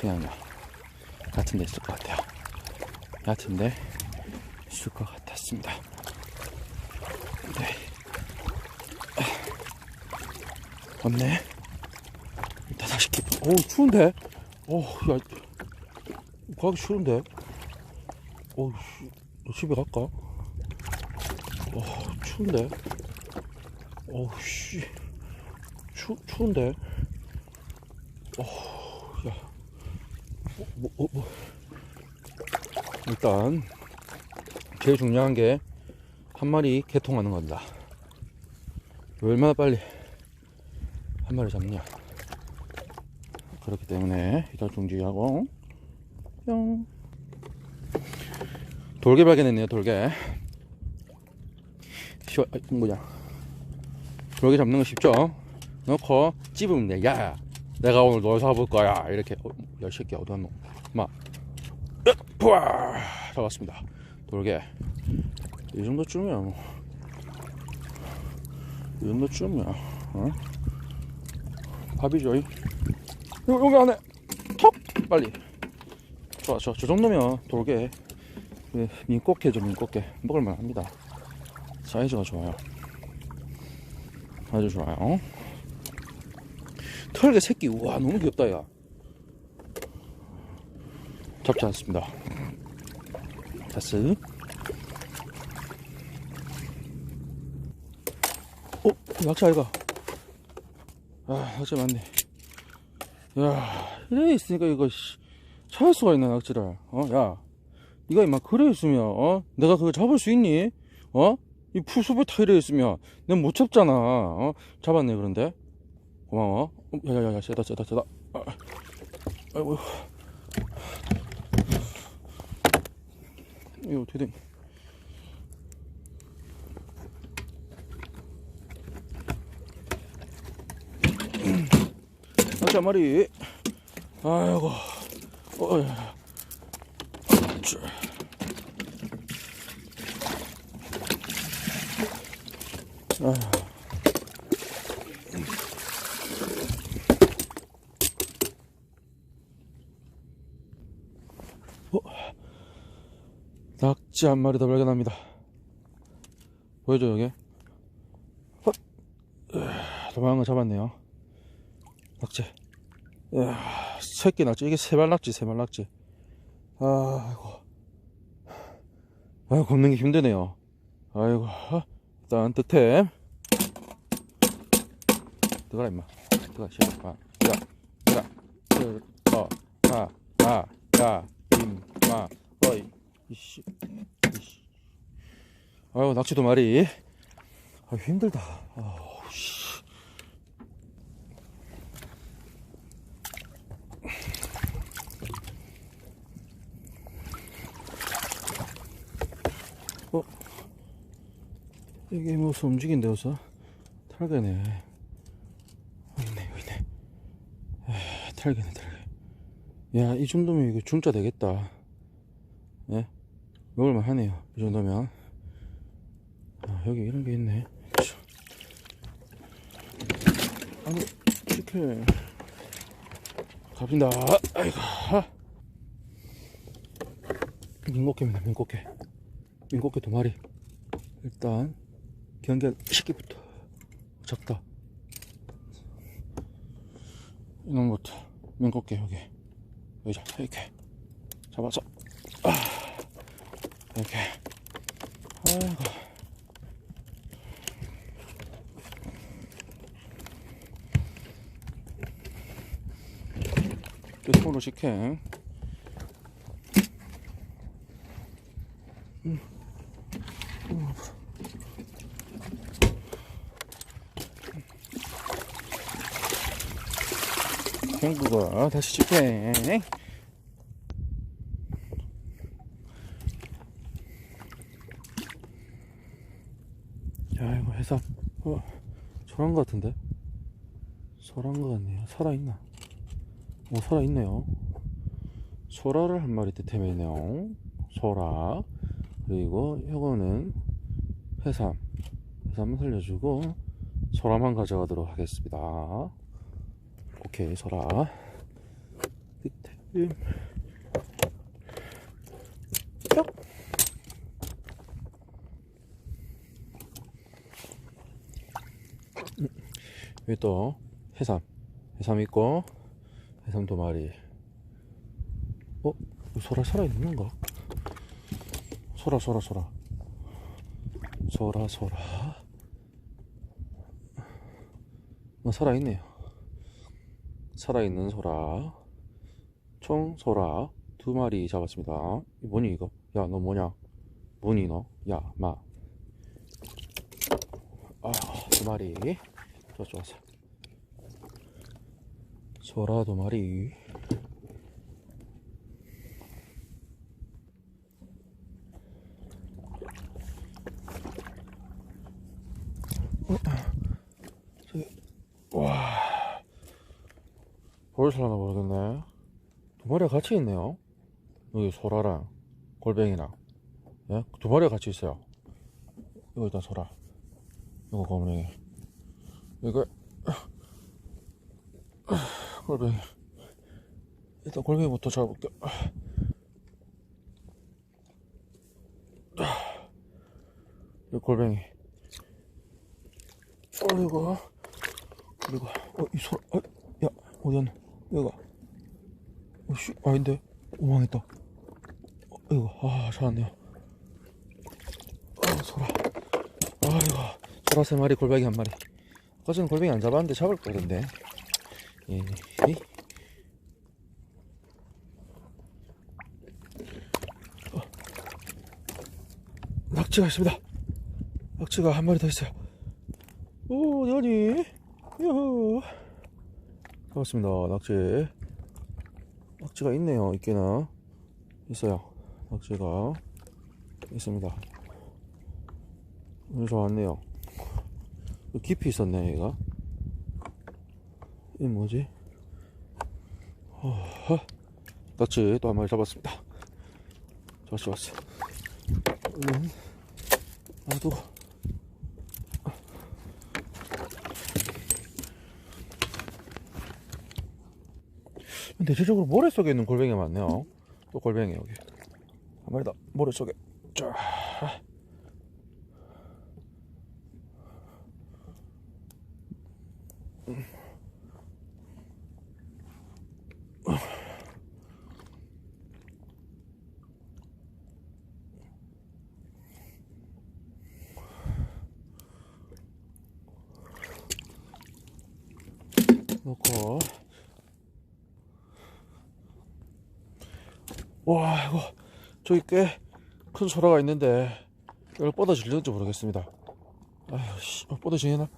그냥요. 같은 데 있을 것 같아요. 같은 데 있을 것 같았습니다. 네. 없네. 일단 다시 기, 어우, 추운데? 어우, 야, 가기 싫은데? 너 집에 갈까? 어, 추운데? 어우, 씨. 추, 추운데? 어, 야. 뭐, 뭐, 뭐, 뭐. 일단, 제일 중요한 게, 한 마리 개통하는 겁니다. 얼마나 빨리 한 마리 잡냐. 그렇기 때문에, 일단 중지하고, 뿅. 돌개 발견했네요, 돌개. 쉬워, 아, 뭐냐. 돌개 잡는 거 쉽죠? 넣고, 찝으면 돼. 야, 내가 오늘 널 잡을 거야. 이렇게, 어, 야, 이 새끼, 어디 갔노? 마. 푸아! 잡았습니다. 돌개. 이 정도쯤이야, 뭐. 이 정도쯤이야, 어? 밥이죠, 이? 요, 여기 안에, 톡! 빨리. 좋아, 저, 저 정도면 돌개. 예, 민꽃게죠, 민꽃게. 먹을만 합니다. 사이즈가 좋아요. 아주 좋아요. 털개 새끼, 우와, 너무 귀엽다, 야. 잡지 않습니다. 자스. 어, 낙지 아이가. 아, 낙지 맞네. 야, 이래 있으니까 이거, 씨, 찾을 수가 있나, 낙지를. 어, 야. 니가 임마 그래 있으면, 어? 내가 그거 잡을 수 있니? 어? 이 푸숲에 타 이래 있으면, 내가 못 잡잖아. 어? 잡았네, 그런데. 고마워. 어, 야, 야, 야, 야, 세다, 세다, 세다. 아, 아이고. 이거 어떻게 된 낙지 한 마리. 아이고. 어, 야. 자. 아 낙지 한 마리 더 발견합니다. 보여줘, 여기. 거 잡았네요. 낙지. 이야, 새끼 낙지. 이게 세발 낙지, 세발 낙지. 아이고. 아이고, 걷는 게 힘드네요. 아이고. 일단, 득템. 들어가라, 임마. 들어가, 시작. 아, 야, 야, 들, 어, 아, 아, 야, 임마, 어 이, 이씨, 이씨. 아유, 낚시 두 마리. 아, 힘들다. 아우, 씨. 어? 이게 무슨 움직인데, 어서? 탈개네. 있네, 있네. 아, 탈개네, 탈개. 야, 이 정도면 이거 중짜 되겠다. 예? 먹을만 하네요. 이 정도면. 아, 여기 이런 게 있네. 참. 아니, 이렇게. 갑니다. 아이고. 민꽃게입니다, 민꽃게. 민꽃게 두 마리. 일단, 경계 시기부터. 잡다. 이놈부터. 민꽃게, 여기. 여기자, 이렇게. 잡아서. 아, 이렇게. 아이고. 끝으로 식행. 행구가 다시 식행. 야 이거 해삼 어, 소란 것 같은데? 소란 것 같네요. 살아있나? 어 살아있네요. 소라를 한 마리 득템했네요. 소라 그리고 이거는 해삼. 해삼 살려주고 소라만 가져가도록 하겠습니다. 오케이 소라 득템 임. 쩍. 음, 여기 또 해삼. 해삼 있고 해삼 두 마리. 어? 이 소라 살아있는가? 소라 소라 소라. 소라 소라. 어, 살아있네요. 살아있는 소라. 총 소라 두 마리 잡았습니다. 이 뭐니 이거? 야 너 뭐냐? 뭐니 너 야마. 아두 마리 좋아 좋았어 소라 두 마리 보여살라나 모르겠네. 두 마리가 같이 있네요. 여기 소라랑 골뱅이랑. 예? 두 마리가 같이 있어요. 이거 일단 소라. 이거 골뱅이. 이거 골뱅이. 일단 골뱅이부터 잡을게. 이 골뱅이. 어이구. 그리고 어, 이 소라. 어, 야, 어디였나? 여기가. 어, 씨, 아닌데. 오망했다. 어, 이거, 아, 찾았네요. 아, 소라. 아이고, 소라 세 마리, 골뱅이 한 마리. 아까 전에 골뱅이 안 잡았는데 잡을 거던데. 예, 이. 어. 낙지가 있습니다. 낙지가 한 마리 더 있어요. 오, 어디 가니? 야호. 반갑습니다. 낙지. 낙지가 있네요. 있기는. 있어요. 낙지가 있습니다. 좋았네요. 깊이 있었네, 얘가. 이 뭐지? 어허. 낙지 또한 마리 잡았습니다. 좋았어, 좋았어. 음, 나도. 대체적으로 모래 속에 있는 골뱅이가 많네요. 또 골뱅이 여기 한 마리 더 모래 속에 쫙. 놓고 와 이거 저기 꽤 큰 소라가 있는데 이걸 뻗어질는지 모르겠습니다. 아휴 씨. 어, 뻗어지나?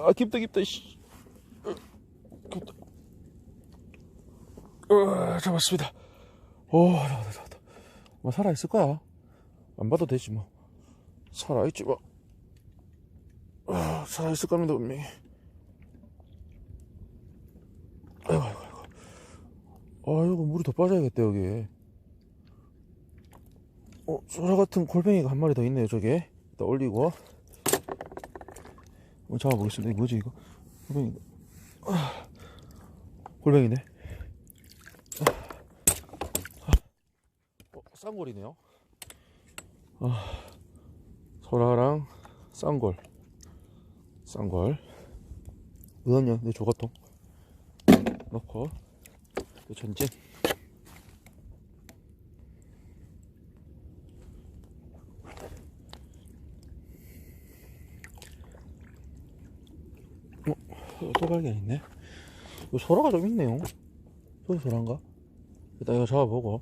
아 깊다 깊다 씨. 어, 깊다. 어, 잡았습니다. 오 나왔다 나왔다. 뭐 살아있을 거야. 안 봐도 되지 뭐. 살아있지 뭐. 아, 살아있을 겁니다 분명히. 아이고 아이고 아이고. 아이고 물이 더 빠져야겠다 여기 어, 소라 같은 골뱅이가 한 마리 더 있네요, 저게. 일단 올리고. 한번 잡아보겠습니다. 이거 뭐지, 이거? 골뱅이. 아, 골뱅이네. 아, 아. 어, 쌍골이네요. 아, 소라랑 쌍골. 쌍골. 으었냐, 내 조각통. 넣고, 또 전진. 또 발견 있네. 이 소라가 좀 있네요. 저기 소라인가? 일단 이거 잡아보고.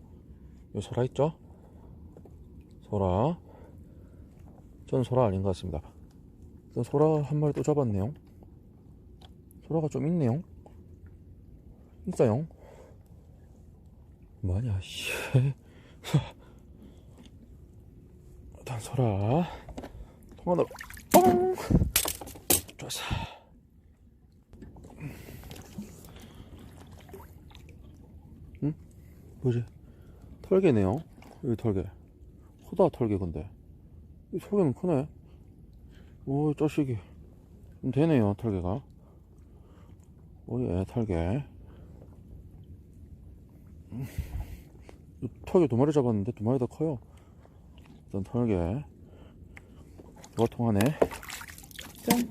여기 소라 있죠? 소라. 저는 소라 아닌 것 같습니다. 일단 소라 한 마리 또 잡았네요. 소라가 좀 있네요. 있어요. 뭐냐, 씨. 일단 소라. 통화로 뻥! 좋았어. 뭐지? 털개네요. 여기 털개. 크다, 털개, 근데. 이 털개는 크네. 오, 자식이. 좀 되네요, 털개가. 오 예, 털개. 털개 두 마리 잡았는데 두 마리 더 커요. 일단 털개. 뭐가 통하네. 짠.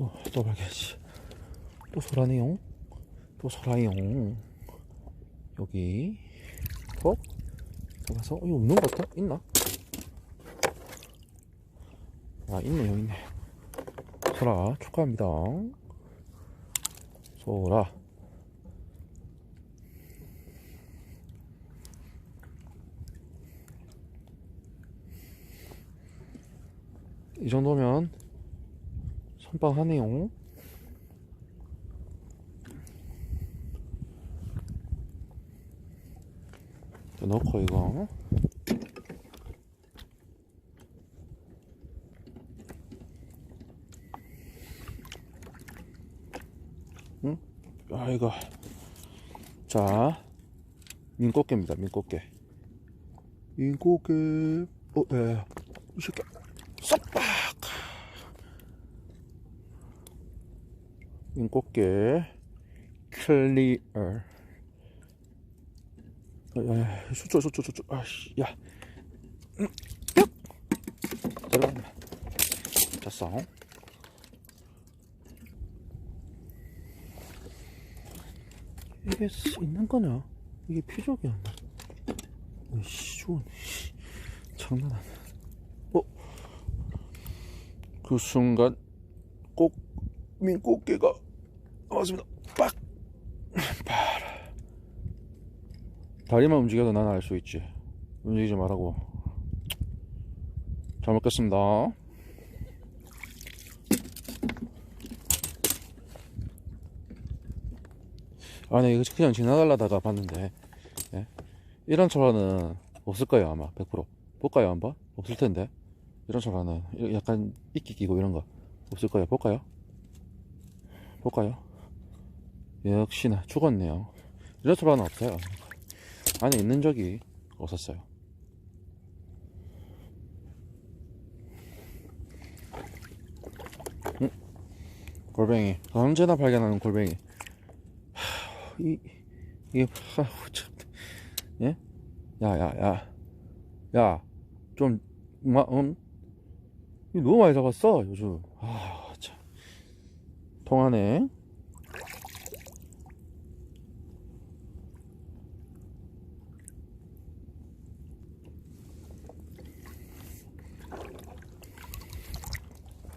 어, 또 발견지. 또 소라네요. 또 소라요. 여기. 어? 잡아서, 어, 이거 없는 것 같아? 있나? 아, 있네, 여기 있네. 소라, 축하합니다. 소라. 이 정도면 선빵 하네요. 이렇게 넣고 이거 응? 아 이거 자 민꽃게입니다 민꽃게 민꽃게 어, 예. 이 새끼 쏙박 민 꽃게. 클리어. 야야 수초 수초 수초. 아씨 야. 들어간다. 됐어. 이게 쓰- 있는 거냐? 이게 피족이야 이씨 좋은 장난 아니야. 어? 그 순간 꼭 민꽃게가 나왔습니다. 빡. 봐라 다리만 움직여도 나는 알수 있지. 움직이지 말라고. 잘 먹겠습니다. 아니 이거 그냥 지나가려다가 봤는데 예? 이런 철화는 없을 거예요 아마. 100% 볼까요 한번? 없을 텐데. 이런 철화는 이- 약간 이끼 끼고 이런 거 없을 거예요. 볼까요? 볼까요? 역시나 죽었네요. 이런 철화는 없어요. 안에 있는 적이 없었어요. 응? 골뱅이. 언제나 발견하는 골뱅이. 하, 이 이게 하, 참. 예? 야야야. 야좀 마, 음? 너무 많이 잡았어 요즘. 아참. 통하네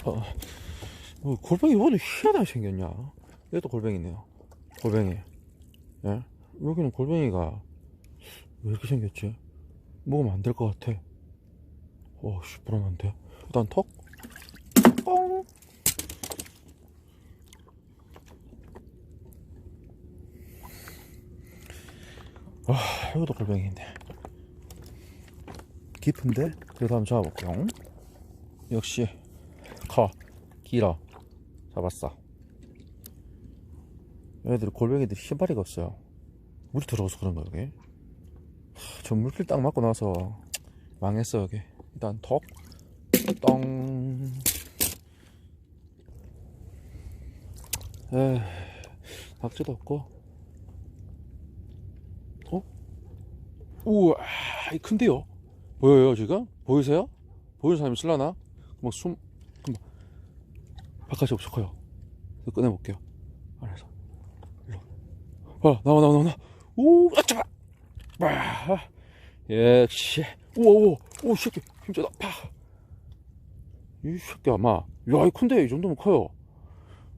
어, 어, 골뱅이 이번에 희한하게 생겼냐 얘도 골뱅이네요 골뱅이 예? 여기는 골뱅이가 왜 이렇게 생겼지? 먹으면 안 될 것 같아 어씨 불안한데 일단 턱 꽁. 아 이것도 골뱅이인데 깊은데? 그래도 한번 잡아볼게요 역시 커 길어. 잡았어. 얘들 골뱅이들이 신발이가 없어요. 물이 들어가서 그런가 여기 하, 저 물길 딱 맞고 나서 망했어 여기. 일단 톡똥. 에이 박쥐도 없고. 어? 우와 이 큰데요? 보여요 지금? 보이세요? 보이는 사람이 있을라나? 막 숨, 바깥이 없어 커요. 꺼내볼게요. 안에서. 일로. 와, 나와, 나와, 나와. 오, 아! 와, 역시. 우와, 우와, 오, 이 새끼. 힘줘다. 파. 이 새끼야, 마. 야, 이 큰데, 이 정도면 커요.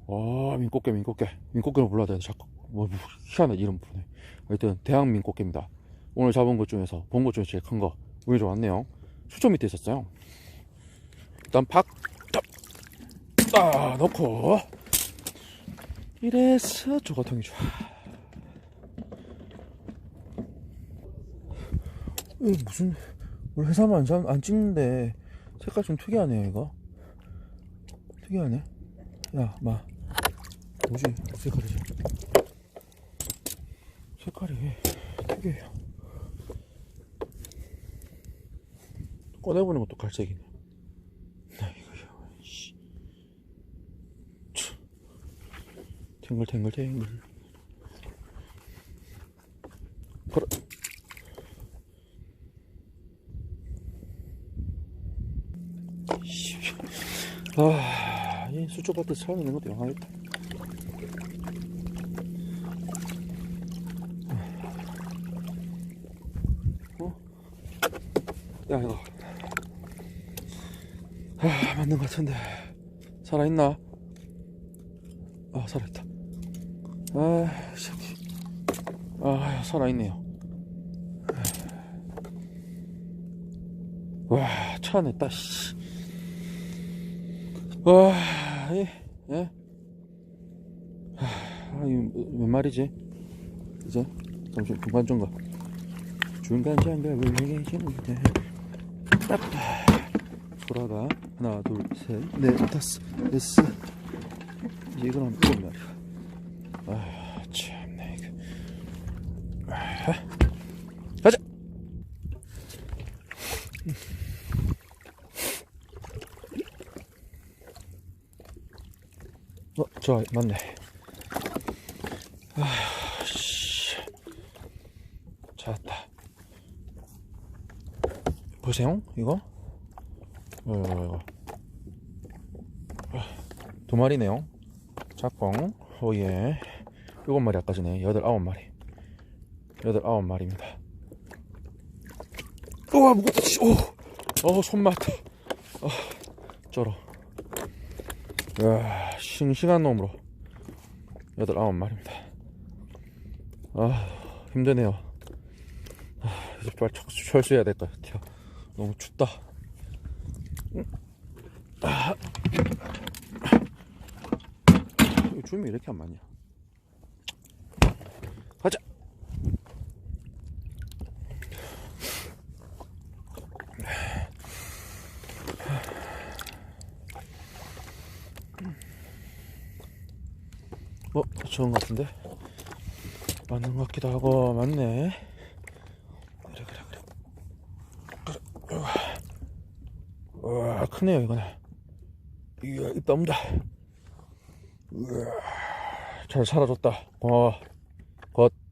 아, 민꽃게, 민꽃게. 민꽃게로 불러야 돼. 자꾸. 뭐, 뭐, 희한한 이름 부네. 하여튼, 대학 민꽃게입니다. 오늘 잡은 것 중에서, 본 것 중에 제일 큰 거. 운이 좋았네요. 수초 밑에 있었어요. 일단 박, 딱, 딱 넣고 이래서 조가통이 좋아. 이 무슨 우리 회사만 안, 잡- 안 찍는데 색깔 좀 특이하네요 이거. 특이하네. 야, 마. 뭐지? 색깔이지? 색깔이 특이해요. 꺼내보는 것도 갈색이네. 탱글탱글탱글. 걸어. 씨. 아, 이 수초밭에 처음 있는 것도 영하겠다. 어? 야, 이거. 아, 맞는 것 같은데. 살아있나? 아, 살아있다. 아, 이 새끼. 아, 살아있네요. 와, 차냈다, 씨. 와, 예, 예. 아, 이거 몇 마리지? 이제? 잠시 중간 중간. 중간 장갑을 내게 주는데. 딱. 돌아가. 하나, 둘, 셋, 넷, 다섯, 여섯. 이제 이건 한 일곱 마리. 아, 참나, 이거. 아, 가자! 어, 저, 맞네. 아, 씨. 찾았다. 보세요, 이거. 어, 이거, 이거. 아, 두 마리네요. 작봉, 오예. 일곱 마리 아까 전에 여덟, 아홉 마리. 여덟, 아홉 마리입니다. 우와, 무겁다, 씨. 오! 어, 손맛. 아, 쩔어. 야, 싱싱한 놈으로 여덟 아홉 마리입니다. 아 힘드네요. 아, 이제 빨리 철- 철수해야 될 것 같아요. 너무 춥다. 음. 아. 이 줌이 이렇게 안 맞냐? 가자. 어, 좋은 것 같은데? 맞는 것 같기도 하고, 맞네. 그래, 그래, 그래. 그래, 우와. 우와, 크네요, 이거는. 이야, 입 다문다. 잘 살아줬다. 어, 곧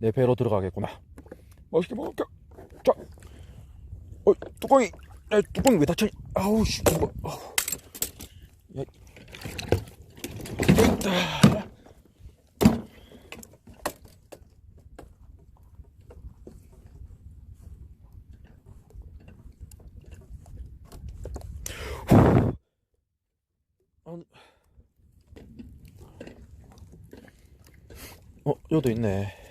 내 배로 들어가겠구나. 맛있게 먹을게. 자, 어, 뚜껑이, 야, 뚜껑이 왜 닫혀니? 아우, 씨, 뭐, 아우. 야. 어, 여기도 있네.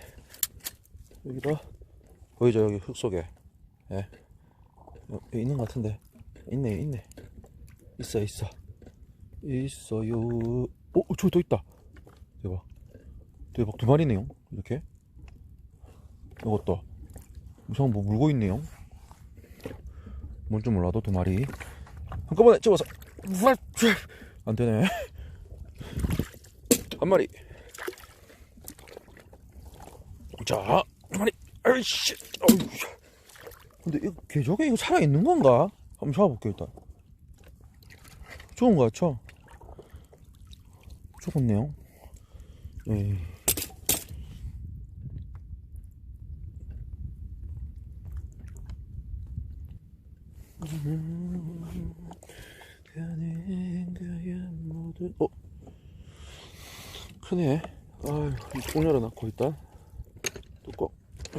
여기다 보이죠 여기 흙 속에. 예. 여기 있는 것 같은데. 있네, 있네. 있어, 있어. 있어요. 어, 저기 또 있다. 대박. 대박 두 마리네요. 이렇게. 이것도 이상 뭐 물고 있네요. 뭔지 몰라도 두 마리. 한꺼번에 집어서 우와, 쭈. 안 되네. 한 마리. 자, 한 마리. 아이씨. 어우. 근데 이거 개저게 이거 살아 있는 건가? 한번 잡아볼게 일단. 좋은 거 같죠? 죽었네요. 에이. 모두 어? 크네 아유 뚜껑 열어놨고 일단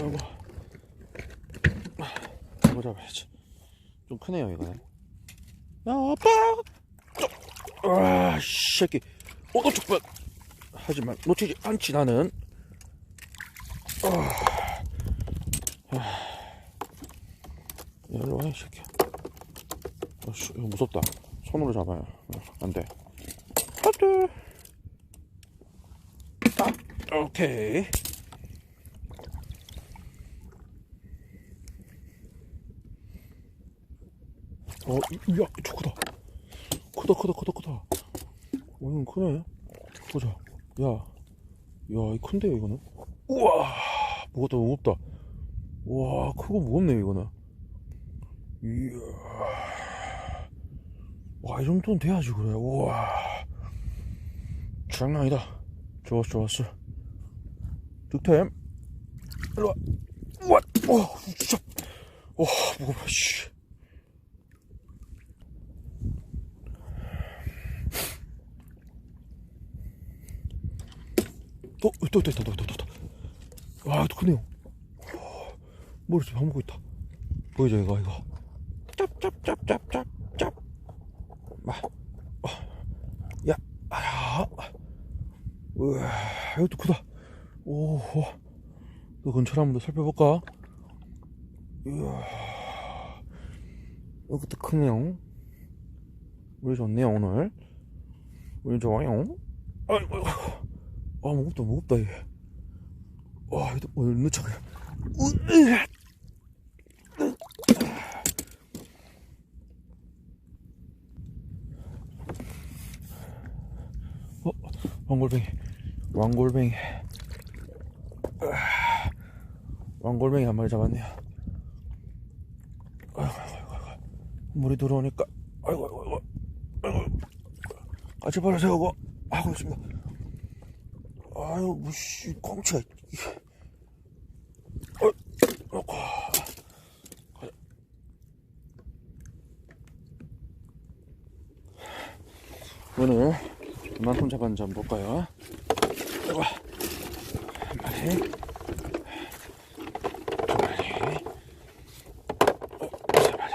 아이고 이거 잡아야지. 좀 크네요 이거는. 야 아빠 와 새끼. 어 놓칠 뻔 하지만 놓치지 않지 나는. 아, 아. 일로 와이 새끼야 어씨 이거 무섭다. 손으로 잡아요. 어, 안돼. 안돼. 아, 오케이 어, 이- 야, 저 크다. 크다, 크다, 크다, 크다. 어, 이건 크네. 보자. 야, 야, 이 큰데요, 이거는? 우와, 무겁다, 무겁다. 와, 크고 무겁네, 이거는. 이야. 와, 이 정도는 돼야지, 그래. 우와. 장난 아니다. 좋았어, 좋았어. 득템. 일로 와. 우와, 어, 진짜. 와, 무거워, 씨. 또, 또, 또, 또, 또, 또, 또. 와, 또 크네요. 머리 좀 먹고 있다. 보이죠, 이거, 이거. 짭, 짭, 짭, 짭, 짭, 짭. 마. 어. 야, 아야. 우와, 이것도 크다. 오, 또 근처를 한번 더 살펴볼까? 이야, 이것도 크네요. 우리 좋네요, 오늘. 우리 좋아요. 아이고, 아, 무겁다, 무겁다, 이게. 와, 이거 오늘. 으, 어, 왕골뱅이, 왕골뱅이. 왕골뱅이 한 마리 잡았네요. 물이 들어오니까, 아이고, 아이고, 아이고, 아이고. 같이 발을 세우고 하고 있습니다. 아유, 무씨, 꽁치가, 이게. 어, 놓고. 가자. 오늘 그만큼 잡았는지 한번 볼까요? 이거 한 마리, 두 마리, 어, 세 마리.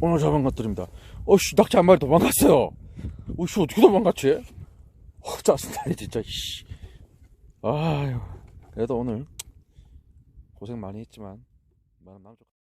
오늘 잡은 것들입니다. 어씨, 낙지 한 마리 도망갔어요. 어씨, 어떻게 도망갔지? 어, 짜증나네, 진짜, 씨. 아유, 그래도 오늘 고생 많이 했지만, 만족.